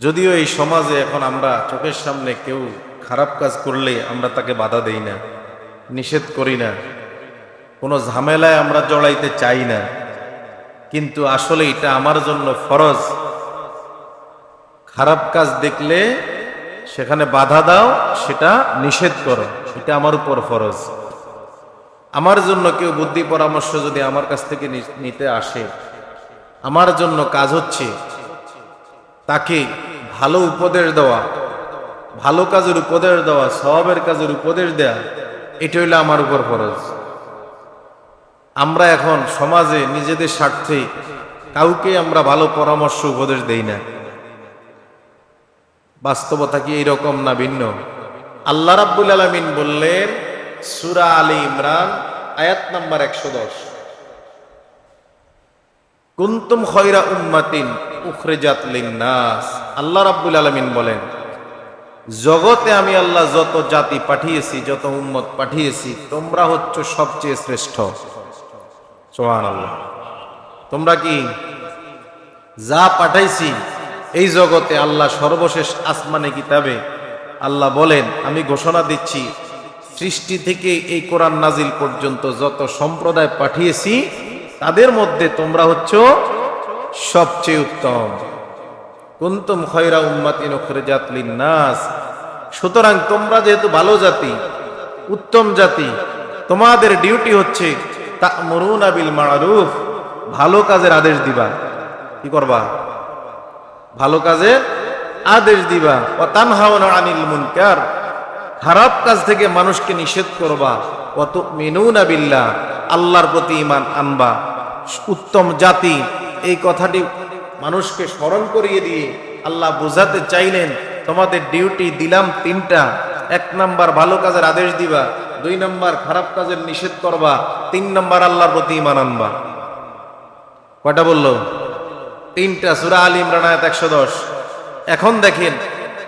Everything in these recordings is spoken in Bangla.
যদিও এই সমাজে এখন আমরা চোখের সামনে কেউ খারাপ কাজ করলে আমরা তাকে বাধা দেই না, নিষেধ করি না, কোনো ঝামেলায় আমরা জড়াইতে চাই না। কিন্তু আসলে এটা আমার জন্য ফরজ। খারাপ কাজ দেখলে সেখানে বাধা দাও, সেটা নিষেধ করো, এটা আমার উপর ফরজ। আমার জন্য কেউ বুদ্ধি পরামর্শ যদি আমার কাছ থেকে নিতে আসে, আমার জন্য কাজ হচ্ছে তাকে ভালো উপদেশ দেওয়া, ভালো কাজের উপদেশ দেওয়া সবের কাজের উপদেশ দেয়া, এটা হইল আমার উপর ফরজ। আমরা এখন সমাজে নিজেদের স্বার্থে কাউকে আমরা ভালো পরামর্শ, উপদেশ দেই না। বাস্তবতা কি এইরকম না ভিন্ন? আল্লাহ রাব্বুল আলমিন বললেন, সুরা আলী ইমরান, আয়াত নাম্বার একশো দশ। কুন্তুম খয়রা উম্মাতিন উখরেজাত লিন্নাস। আল্লাহ রাব্বুল আলামিন বলেন, জগতে আমি আল্লাহ যত জাতি পাঠিয়েছি, যত উম্মত পাঠিয়েছি, তোমরা হচ্ছ সবচেয়ে শ্রেষ্ঠ। সোহান আল্লাহ তোমরা কি যা পাঠাইছি, এই জগতে আল্লাহ সর্বশেষ আসমানে কিতাবে? আল্লাহ বলেন, আমি ঘোষণা দিচ্ছি, সৃষ্টি থেকে এই কোরআন নাজিল পর্যন্ত যত সম্প্রদায় পাঠিয়েছি, তাদের মধ্যে তোমরা হচ্ছ সবচেয়ে উত্তম। কুন্তুম খয়রা উম্মাতিন উখরিজাত লিন্নাস। সুতরাং তোমরা যেহেতু ভালো জাতি, উত্তম জাতি, তোমাদের ডিউটি হচ্ছে তা তা'মুরুনা বিল মা'রুফ, ভালো কাজের আদেশ দিবা। কি করবা? ভালো কাজের আদেশ দিবা। ও তানহাওনা আনিল মুনকার। খারাপ কাজ থেকে মানুষকে নিষেধ করবা। অত মিনুনা বিল্লাহ, আল্লাহর প্রতি ইমান আনবা। উত্তম জাতি এই কথাটি মানুষকে স্মরণ করিয়ে দিয়ে আল্লাহ বোঝাতে চাইলেন, তোমাদের ডিউটি দিলাম তিনটা। এক নাম্বার ভালো কাজের আদেশ দিবা, দুই নাম্বার খারাপ কাজের নিষেধ করবা, তিন নাম্বার আল্লাহর প্রতি ইমান আনবা। কয়টা বলল? তিনটা, সুরা আল ইমরান আয়াত একশো দশ। এখন দেখেন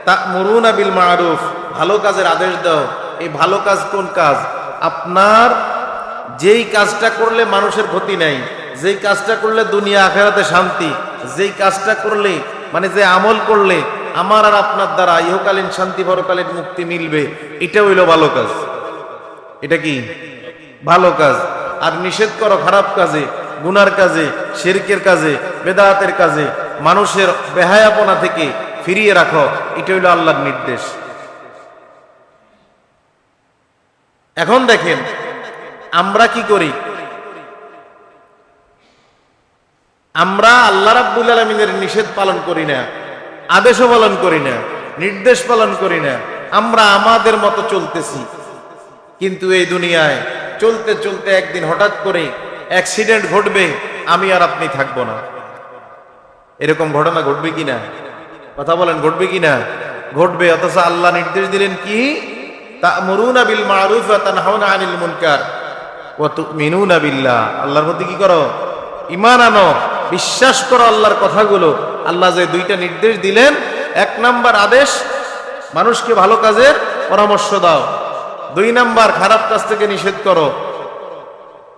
তা মরুনা বিল মারুফ, ভালো কাজের আদেশ দাও। এই ভালো কাজ কোন কাজ? আপনার যেই কাজটা করলে মানুষের ক্ষতি নাই যেই কাজটা করলে দুনিয়া আখেরাতে শান্তি, যেই কাজটা করলে মানে যে আমল করলে, আমার আর আপনার দ্বারা ইহকালীন শান্তি পরকালীন মুক্তি মিলবে এটা হইল ভালো কাজ। এটা কি? ভালো কাজ। আর নিষেধ করো খারাপ কাজে, গুনার কাজে, শিরকের কাজে বেদাতের কাজে, মানুষের বেহায়াপনা থেকে ফিরিয়ে রাখো, এটা হইল আল্লাহর নির্দেশ। এখন দেখেন, আমরা কি করি? আমরা আল্লাহ রাব্বুল আলমিনের নিষেধ পালন করি না, আদেশও পালন করি না, নির্দেশ পালন করি না, আমরা আমাদের মতো চলতেছি। কিন্তু এই দুনিয়ায় চলতে চলতে একদিন হঠাৎ করে অ্যাক্সিডেন্ট ঘটবে, আমি আর আপনি থাকব না। এরকম ঘটনা ঘটবে কিনা কথা বলেন, ঘটবে কিনা ঘটবে, অথচ আল্লাহ নির্দেশ দিলেন কি? আল্লাহর প্রতি কি করো? ইমান আনো। বিশ্বাস করো আল্লাহর কথাগুলো। আল্লাহ যে দুইটা নির্দেশ দিলেন, এক নাম্বার আদেশ, মানুষকে ভালো কাজের পরামর্শ দাও। দুই নাম্বার, খারাপ কাজ থেকে নিষেধ করো।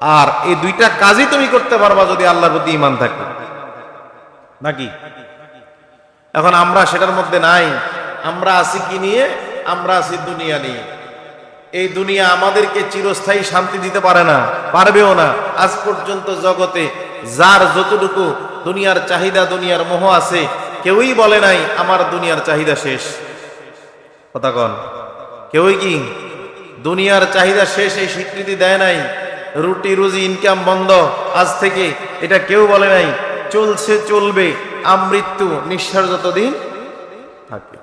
আর এই দুইটা কাজই তুমি করতে পারবা যদি আল্লাহর প্রতি ইমান থাকে। নাকি? এখন আমরা সেটার মধ্যে নাই। আমরা আছি কি নিয়ে? আমরা আছি দুনিয়া নিয়ে। এই দুনিয়া আমাদেরকে চিরস্থায়ী শান্তি দিতে পারে না, পারবেও না। আজ পর্যন্ত জগতে যার যতটুকু দুনিয়ার চাহিদা, দুনিয়ার মোহ আছে, কেউই বলে নাই, আমার দুনিয়ার চাহিদা শেষ। কথা কন। কেউই কি? দুনিয়ার চাহিদা শেষ, এই স্বীকৃতি দেয় নাই, রুটি, রুজি ইনকাম বন্ধ, আজ থেকে এটা কেউ বলে নাই, চলছে, চলবে, আমৃত্যু নিঃশ্বাস যতদিন থাকে।